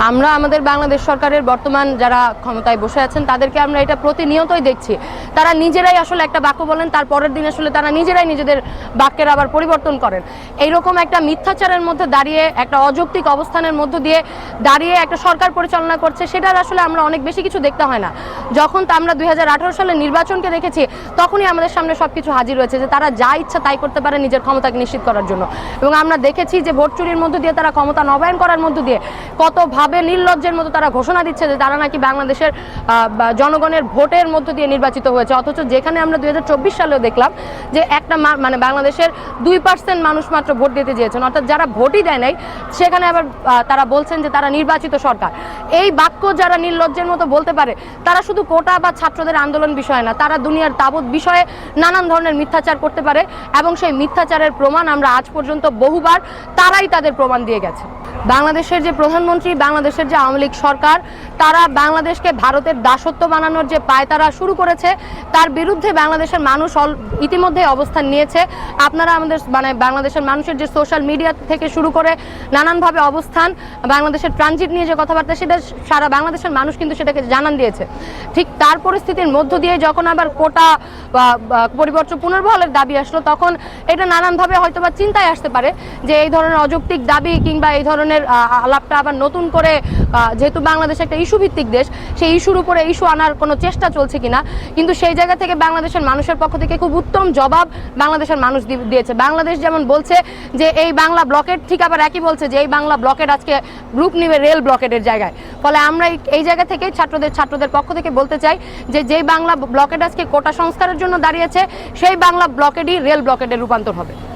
আমরা আমাদের বাংলাদেশ সরকারের বর্তমান যারা ক্ষমতায় বসে আছেন তাদেরকে আমরা এটা প্রতিনিয়তই দেখছি। তারা নিজেরাই আসলে একটা বাক্য বলেন, তার পরের দিন আসলে তারা নিজেরাই নিজেদের বাক্যের আবার পরিবর্তন করেন। এইরকম একটা মিথ্যাচারের মধ্যে দাঁড়িয়ে, একটা অযৌক্তিক অবস্থানের মধ্য দিয়ে দাঁড়িয়ে একটা সরকার পরিচালনা করছে, সেটার আসলে আমরা অনেক বেশি কিছু দেখতে হয় না। যখন আমরা দুই সালের নির্বাচনকে দেখেছি, তখনই আমাদের সামনে সব কিছু হাজির হয়েছে যে তারা যা ইচ্ছা তাই করতে পারে নিজের ক্ষমতাকে নিশ্চিত করার জন্য। এবং আমরা দেখেছি যে ভোট চুরির মধ্য দিয়ে তারা ক্ষমতা নবায়ন করার মধ্য দিয়ে কতভাবে নির্লজ্জের মতো তারা ঘোষণা দিচ্ছে যে তারা নাকি বাংলাদেশের জনগণের ভোটের মধ্য দিয়ে নির্বাচিত হয়েছে। অথচ যেখানে আমরা দুই সালেও দেখলাম যে একটা মানে বাংলাদেশের দুই পার্সেন্ট মানুষ মাত্র ভোট দিতে চেয়েছেন। অর্থাৎ যারা ভোটই দেয় নাই, সেখানে আবার তারা বলছেন যে তারা নির্বাচিত সরকার। এই বাক্য যারা নির্লজ্জের মতো বলতে পারে, তারা শুধু কোটা বা ছাত্রদের আন্দোলন বিষয় না, তারা দুনিয়ার তাবৎ বিষয়ে নানান ধরনের মিথ্যাচার করতে পারে এবং সেই মিথ্যাচারের প্রমাণ আমরা আজ পর্যন্ত বহুবার তারাই তাদের প্রমাণ দিয়ে গেছে। বাংলাদেশের যে প্রধানমন্ত্রী, বাংলাদেশের যে আওয়ামী লীগ সরকার, তারা বাংলাদেশকে ভারতের দাসত্ব বানানোর যে পায়তারা শুরু করেছে, তার বিরুদ্ধে বাংলাদেশের মানুষ ইতিমধ্যে অবস্থান নিয়েছে। আপনারা আমাদের মানে বাংলাদেশের মানুষের যে সোশ্যাল মিডিয়া থেকে শুরু করে নানানভাবে অবস্থান, বাংলাদেশের ট্রানজিট নিয়ে যে কথাবার্তা, সেটা সারা বাংলাদেশের মানুষ কিন্তু সেটাকে জানান দিয়েছে। ঠিক তার পরিস্থিতির মধ্য দিয়ে যখন আবার কোটা পরিবর্তন পুনর্বহালের দাবি আসলো, তখন এটা নানানভাবে হয়তো বা চিন্তায় আসতে পারে যে এই ধরনের অযৌক্তিক দাবি কিংবা এই ধরনের আহ, আলাপটা আবার নতুন করে যেহেতু বাংলাদেশ একটা ইস্যু ভিত্তিক দেশ সেই ইস্যুর উপরে ইস্যু আনার কোনো চেষ্টা চলছে কিনা কিন্তু সেই জায়গা থেকে বাংলাদেশের মানুষের পক্ষ থেকে খুব উত্তম জবাব বাংলাদেশের মানুষ দিয়েছে। বাংলাদেশ যেমন বলছে যে এই বাংলা ব্লকেট ঠিক আবার একই বলছে যে এই বাংলা ব্লকেট আজকে গ্রুপ নিবে রেল ব্লকেটের জায়গায়। ফলে আমরা এই- জায়গা থেকেই ছাত্রদের ছাত্রদের পক্ষ থেকে বলতে চাই যে যেই বাংলা ব্লকেট আজকে কোটা সংস্কারের জন্য দাঁড়িয়েছে সেই বাংলা ব্লকেটই রেল ব্লকেটের রূপান্তর হবে।